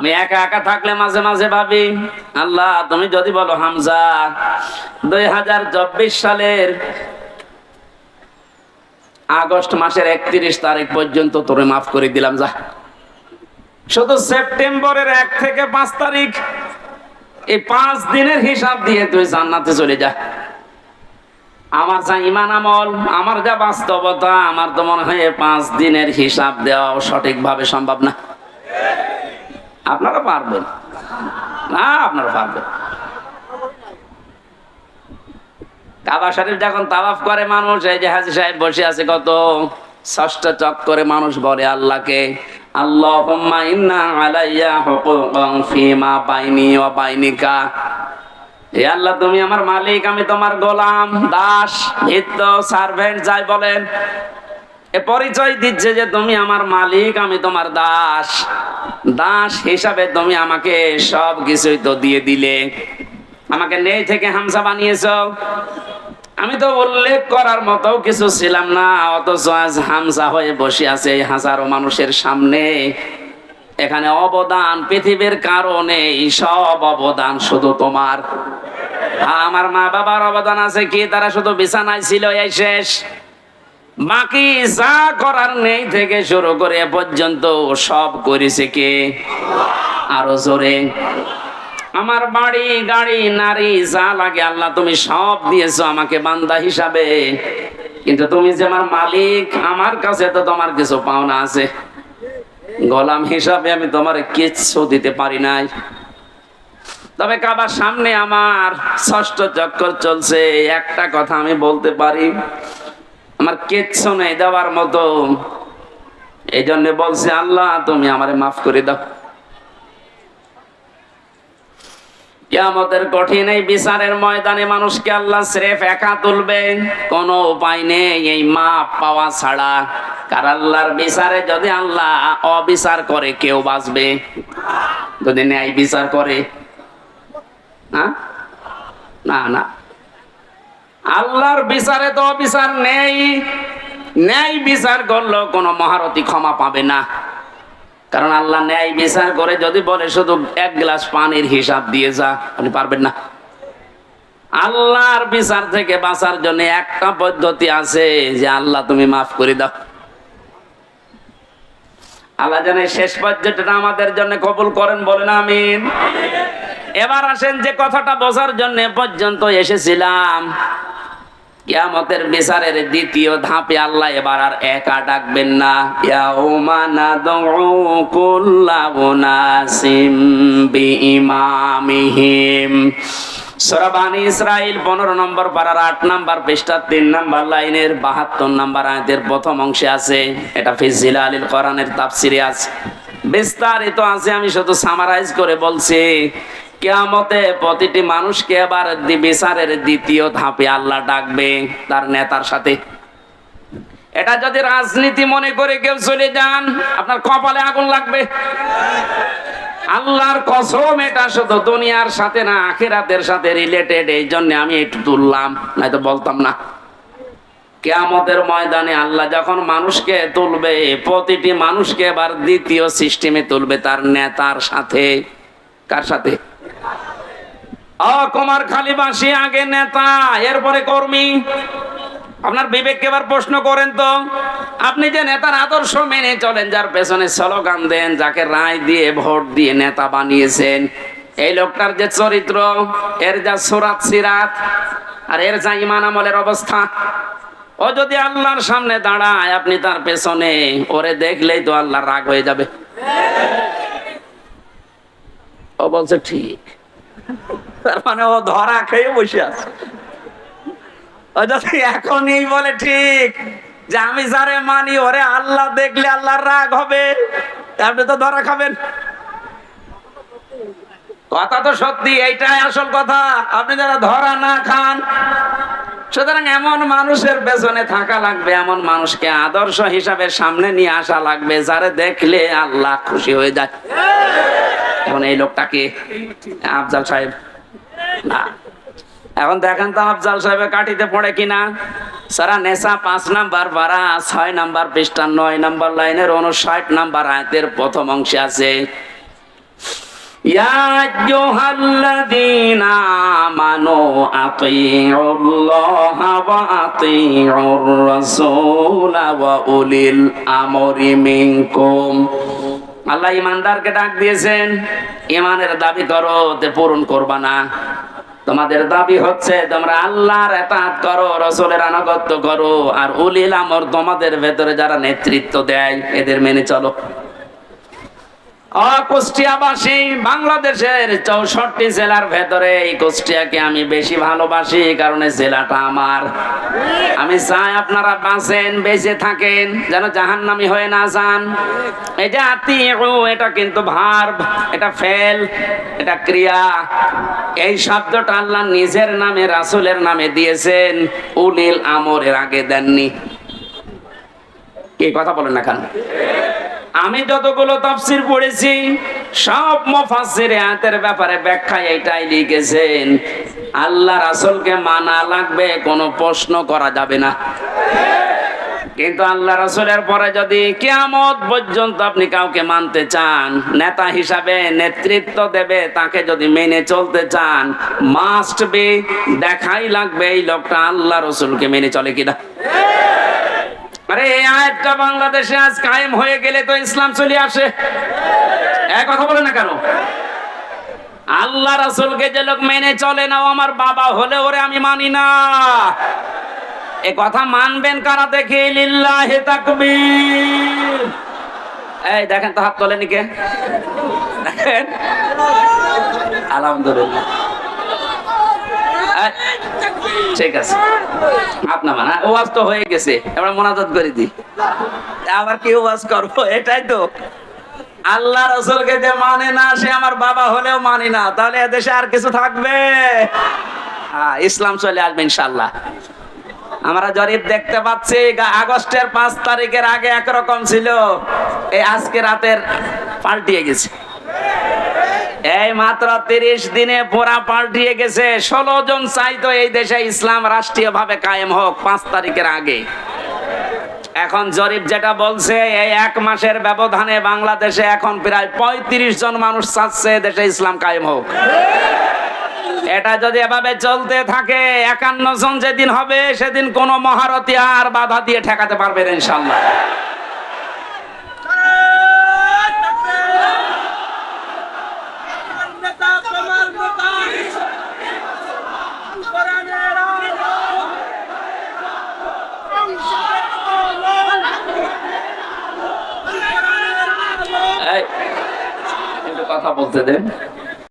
আমি একা একা থাকলে মাঝে মাঝে ভাবি, আল্লাহ, তুমি যদি বলো হামজা, দুই হাজার চব্বিশ সালের আগস্ট মাসের একত্রিশ তারিখ পর্যন্ত তোরে মাফ করে দিলাম, যা। শুধু সেপ্টেম্বরের এক থেকে পাঁচ তারিখ, এই পাঁচ দিনের হিসাব দিয়ে তুই জান্নাতে চলে যা। আমার যা ইমান আমল, আমার যা বাস্তবতা, আমার তো মনে হয় পাঁচ দিনের হিসাব দেওয়া সঠিকভাবে সম্ভব না। আপনারা পারবেন। না, আপনারা পারবেন। কাবা শরীফ যখন তাওয়াফ করে মানুষ, এই যে হাজি সাহেব বসে আছে কত ষষ্ঠ চক্করে মানুষ বলে আল্লাহকে, আল্লাহুম্মা ইন্না আলাইয়া হুকুকান ফিমা বাইনি ওয়া বাইনিকা। হে আল্লাহ, তুমি আমার মালিক, আমি তোমার গোলাম, দাস ভিত্ত সার্ভেন্ট, যাই বলেন। এ পরিচয় দিচ্ছে যে তুমি আমার মালিক, আমি তোমার দাস। দাস হিসাবে তুমি আমাকে সব কিছুই তো দিয়ে দিলে। আমাকে নেই থেকে হামসা বানিয়েছ। আমি তো উল্লেখ করার মতো কিছু ছিলাম না, অথচ আজ হামসা হয়ে বসে আছে হাজারো মানুষের সামনে। এখানে অবদান, পৃথিবীর কারণে সব অবদান শুধু তোমার। আমার মা বাবার অবদান আছে কি? তারা শুধু বিছানায় ছিল, এই শেষ। বাকি যা করার নেই থেকে শুরু করে পর্যন্ত সব করেছে কে? আরও জোরে। আমার বাড়ি, গাড়ি, নারী, যা লাগে আল্লাহ তুমি সব দিয়েছ আমাকে বান্দা হিসাবে। কিন্তু তুমি যে আমার মালিক, আমার কাছে তো তোমার কিছু পাওনা আছে। গোলাম হিসাবে আমি তোমার কিচ্ছু দিতে পারি নাই। তবে কাবার সামনে আমার ষষ্ঠ চক্কর চলছে, একটা কথা আমি বলতে পারি। আমার কিচ্ছু নেই দেওয়ার মতো। এই জন্য বলছে, আল্লাহ, তুমি আমারে মাফ করে দাও। কিয়ামতের কঠিন এই বিচারের ময়দানে মানুষকে আল্লাহ স্রেফ একা তুলবে, কোনো উপায় নেই এই মাপ পাওয়া ছাড়া। কার আল্লাহর বিচারে যদি আল্লাহ অবিচার করে, কেউ বাঁচবে? যদি ন্যায় বিচার করে? হ্যাঁ না না। আল্লাহর বিচারে তো অবিচার নেই। ন্যায় বিচার করলেও কোনো মহারথী ক্ষমা পাবে না। কারণ আল্লাহ ন্যায় বিচার করে যদি বলে শুধু এক গ্লাস পানির হিসাব দিয়ে যা, আপনি পারবেন না। আল্লাহর বিচার থেকে বাঁচার জন্য একটা পদ্ধতি আছে যে, আল্লাহ তুমি মাফ করে দাও। আল্লাহ জানে শেষ পর্যটটা আমাদের জন্য কবুল করেন বলেন আমিন। এবার আসেন যে কথাটা বোঝার জন্য পর্যন্ত এসেছিলাম। কিয়ামতের বিচারের দ্বিতীয় ধাপে আল্লাহ এবার আর একা ডাকবেন না। ইয়াউমা নাদউ কুল্লা উনাসিম ইসরাইল 15 নম্বর পারার 8 নম্বর পৃষ্ঠা 3 নম্বর লাইনের 72 নম্বর আয়াতের প্রথম অংশে আছে। এটা ফি জিলালিল কোরআনের তাফসিরে আছে। বিস্তারিত আছে, আমি শুধু সামারাইজ করে বলছি। কেয়ামতে প্রতিটি মানুষকে এবার বিচারের দ্বিতীয় ধাপে আল্লাহ ডাকবে তার নেতার সাথে। এটা যদি রাজনীতি মনে করে কেউ চলে যান, আপনার কপালে আগুন লাগবে। আল্লাহর কসম, এটা শুধু দুনিয়ার সাথে না, আখেরাতের সাথে রিলেটেড এই জন্য আমি একটু তুললাম, নয়তো বলতাম না। কেয়ামতের ময়দানে আল্লাহ যখন মানুষকে তুলবে, প্রতিটি মানুষকে এবার দ্বিতীয় সিস্টেমে তুলবে তার নেতার সাথে। কার সাথে? ও কুমার খালিবাসী আগে নেতা, এরপরে কর্মী। আপনার বিবেককে এবার প্রশ্ন করেন তো, আপনি যে নেতার আদর্শ মেনে চলেন, যার পেছনে স্লোগান দেন, যাকে রায় দিয়ে, ভোট দিয়ে নেতা বানিয়েছেন, এই লোকটার যে চরিত্র, এর যা সুরাত সিরাত, আর এর যা ইমান আমলের অবস্থা, ও যদি আল্লাহর সামনে দাঁড়ায়, আপনি তার পেছনে, ওরে দেখলেই তো আল্লাহ রাগ হয়ে যাবে। ও বলছে, ঠিক। তার মানে ও ধরা খেয়ে বসে আছে। এখনই বলে, ঠিক, যে আমি যারে মানি, ওরে আল্লাহ দেখলে আল্লাহর রাগ হবে। আপনি তো ধরা খাবেন। কথা তো সত্যি, এইটাই আসল কথা। আপনি যারা ধরা না খান, সুতরাং এমন মানুষের পেছনে থাকা লাগবে, এমন মানুষকে আদর্শ হিসাবে সামনে নিয়ে আসা লাগবে, যারে দেখলে আল্লাহ খুশি হয়ে যায়। এখন এই লোকটাকে আফজাল সাহেব এখন দেখেন তো আফজাল সাহেবের কাঠিতে পড়ে কিনা। সারা নেশা পাঁচ নাম্বার বারা, ছয় নাম্বার পৃষ্ঠা, নয় নাম্বার লাইনের উনষাট নাম্বার আয়তের প্রথম অংশে আছে আল্লাহ ইমানদারকে ডাক দিয়েছেন, ইমানের দাবি করো তে পূরণ করবা না। তোমাদের দাবি হচ্ছে, তোমরা আল্লাহর এতাত করো, রসুলের আনুগত্য করো, আর উলিল আমর তোমাদের ভেতরে যারা নেতৃত্ব দেয়, এদের মেনে চলো। কুষ্টিয়াবাসী বাংলাদেশের চৌষট্টি জেলার ভেতরে এই কুষ্টিয়াকে আমি বেশি ভালোবাসি, কারণ এই জেলাটা আমার। আমি চাই আপনারা বাঁচেন, বেঁচে থাকেন, যেন জাহান্নামি হয়ে না যান। এই যে আতিউ, এটা কিন্তু ভার্ব, এটা ফেল, এটা ক্রিয়া। এই শব্দটা আল্লাহ নিজের নামে, রাসূলের নামে দিয়েছেন, উলিল আমরের আগে দেননি। কি কথা বলেন না কেন? আমি যতগুলো তাফসির পড়েছি, সব মুফাসসির আয়াতের ব্যাপারে ব্যাখ্যা এটাই লিখেছেন। আল্লাহ রাসূলকে মানা লাগবে, কোনো প্রশ্ন করা যাবে না। কিন্তু আল্লাহ রাসূলের পরে যদি কিয়ামত পর্যন্ত আপনি কাউকে মানতে চান, নেতা হিসাবে নেতৃত্ব দেবে, তাকে যদি মেনে চলতে চান মাস্ট বি দেখাই লাগবে এই লোকটা আল্লাহ রসুলকে মেনে চলে কিনা। আরে, এই আয়াতটা বাংলাদেশে আজ কায়েম হয়ে গেলে তো ইসলাম চলে আসে। এক কথা বলে না কেন? আল্লাহ রাসূলকে যে লোক মেনে চলে না আমার বাবা হলে ওরে আমি মানি না। এ কথা মানবেন কারা দেখে? লিল্লাহি তাকবীর। এই, দেখেন তো হাত তোলেনি কে? দেখেন? আলহামদুলিল্লাহ। ঠিক আছে। আপনার মানে। ওয়াজ তো হয়ে গেছে। মোনাজাত করে আবার কি ওয়াজ করব? এটাই তো। আল্লাহ রসুলকে যে মানে না, সে আমার বাবা হলেও মানি না। তাহলে এদেশে আর কিছু থাকবে? হ্যাঁ ইসলাম চলে আসবে ইনশাল্লাহ আমরা জরিপ দেখতে পাচ্ছি আগস্টের পাঁচ তারিখের আগে একরকম ছিল। এই আজকে রাতের পাল্টিয়ে গেছে। এই মাত্র তিরিশ দিনে পোড়া পাল্টিয়ে গেছে। ষোলো জন চাইতো এই দেশে ইসলাম রাষ্ট্রীয় ভাবে কায়েম হোক, পাঁচ তারিখের আগে। এখন জরিপ যেটা বলছে, এই এক মাসের ব্যবধানে বাংলাদেশে এখন প্রায় পঁয়ত্রিশ জন মানুষ চাচ্ছে দেশে ইসলাম কায়েম হোক। এটা যদি এভাবে চলতে থাকে, একান্ন জন যেদিন হবে, সেদিন কোনো মহারথী আর বাধা দিয়ে ঠেকাতে পারবে না, ইনশাল্লাহ। বলতে দেন।